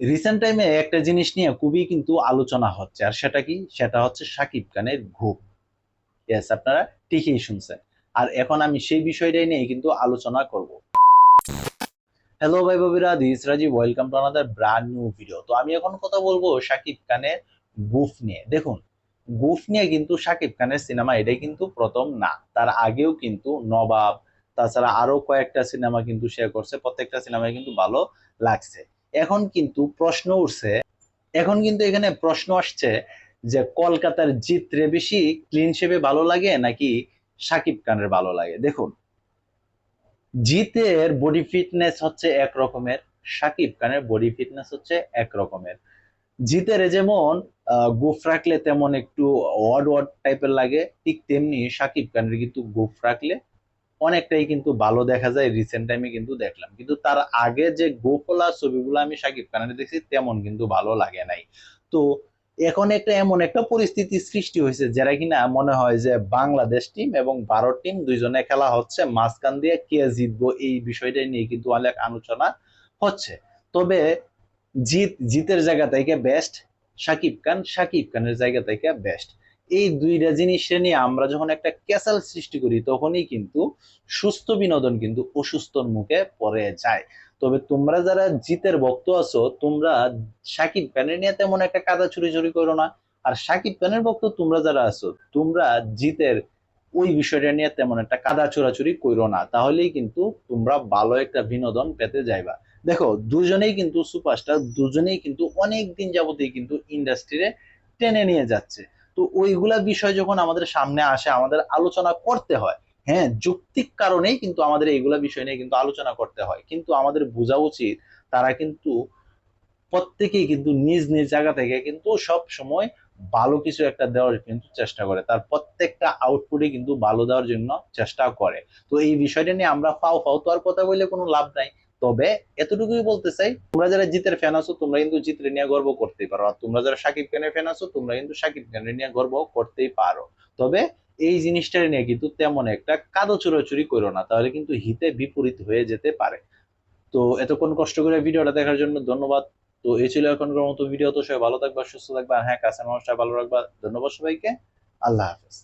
Recent টাইমে একটা জিনিস নিয়ে খুবই কিন্তু আলোচনা হচ্ছে, আর সেটা কি? সেটা হচ্ছে সাকিব খানের ঘুম। ইয়েস আপনারা ঠিকই শুনছেন। আর এখন আমি সেই বিষয়টাই নিয়ে কিন্তু আলোচনা করব। হ্যালো ভাই ববিরা this Rajib welcome to another brand new video তো আমি এখন কথা বলব সাকিব খানের গুফ নিয়ে। দেখুন, গুফ নিয়ে কিন্তু সাকিব খানের সিনেমা এটাই কিন্তু প্রথম না। তার আগেও কিন্তু নবাব, তাছাড়া আরও কয়েকটা সিনেমা কিন্তু শেয়ার করছে। প্রত্যেকটা সিনেমায় কিন্তু ভালো লাগছে। এখন কিন্তু প্রশ্ন উঠছে, এখন কিন্তু এখানে প্রশ্ন আসছে যে কলকাতার জিতরে বেশি ক্লিন শেপে ভালো লাগে নাকি সাকিব খানের ভালো লাগে? দেখুন, জিতের বডি ফিটনেস হচ্ছে এক রকমের, সাকিব খানের বডি ফিটনেস হচ্ছে এক রকমের। জিতের যেমন গোফ রাখলে তেমন একটু ওয়ার্ড ওয়ার্ড টাইপের লাগে, ঠিক তেমনি সাকিব খানের কিন্তু গোফ রাখলে অনেকটাই কিন্তু ভালো দেখা যায় রিসেন্ট টাইমে কিন্তু দেখলাম। কিন্তু তার আগে যে গোফলা ছবিগুলো আমি সাকিব খানের দেখছি, তেমন কিন্তু ভালো লাগে নাই। তো এখন একটা এমন একটা পরিস্থিতি সৃষ্টি হয়েছে, যারা কিনা মনে হয় যে বাংলাদেশ টিম এবং ভারত টিম দুইজনে খেলা হচ্ছে, মাঝখান দিয়ে কে জিতবো এই বিষয়টা নিয়ে কিন্তু অনেক আলোচনা হচ্ছে। তবে জিত, জিতের জায়গা থেকে বেস্ট সাকিব খান, সাকিব খানের জায়গা থেকে বেস্ট এই দুইটা জিনিসটা নিয়ে আমরা যখন একটা ক্যাসাল সৃষ্টি করি, তখনই কিন্তু সুস্থ বিনোদন কিন্তু অসুস্থর মুখে পড়ে যায়। তবে তোমরা যারা জিতের ভক্ত আছো, তোমরা সাকিব খানের নিয়ে তেমন একটা কাদা চুরি ছুরি করো না। আর সাকিব খানের ভক্ত তোমরা যারা আছো, তোমরা জিতের ওই বিষয়টা নিয়ে তেমন একটা কাদা চোরাচুরি করো না। তাহলেই কিন্তু তোমরা ভালো একটা বিনোদন পেতে যাইবা। দেখো, দুজনেই কিন্তু সুপারস্টার, দুজনেই কিন্তু অনেক দিন যাবতীয় কিন্তু ইন্ডাস্ট্রিরে টেনে নিয়ে যাচ্ছে। তো ওইগুলা বিষয় যখন আমাদের সামনে আসে, আমাদের আলোচনা করতে হয় হ্যাঁ যৌক্তিক কারণেই কিন্তু আমাদের এইগুলা বিষয় নিয়ে কিন্তু আলোচনা করতে হয়। কিন্তু আমাদের বোঝা উচিত, তারা কিন্তু প্রত্যেকেই কিন্তু নিজ নিজ জায়গা থেকে কিন্তু সব সময় ভালো কিছু একটা দেওয়ার কিন্তু চেষ্টা করে। তার প্রত্যেকটা আউটপুটে কিন্তু ভালো দেওয়ার জন্য চেষ্টা করে। তো এই বিষয়টা নিয়ে আমরা ফাও ফাও তো আর কথা বললে কোনো লাভ নাই। তবে এতটুকুই বলতে চাই, তোমরা যারা জিতের ফ্যান আছো, তোমরা কিন্তু জিতের নিয়ে গর্ব করতেই পারো। আর তোমরা যারা সাকিব খানের ফ্যান আছো, তোমরা কিন্তু সাকিব খানের নিয়ে গর্ব করতেই পারো। তবে এই জিনিসটা নিয়ে কিন্তু তেমন একটা কাদো চুরোচুরি করো না, তাহলে কিন্তু হিতে বিপরীত হয়ে যেতে পারে। তো এতক্ষণ কষ্ট করে ভিডিওটা দেখার জন্য ধন্যবাদ। তো এই ছিল এখনকার মতো ভিডিও। তো সবাই ভালো থাকবা, সুস্থ থাকবা হ্যাঁ কাছে মানুষটা ভালো রাখবা। ধন্যবাদ সবাইকে। আল্লাহ হাফেজ।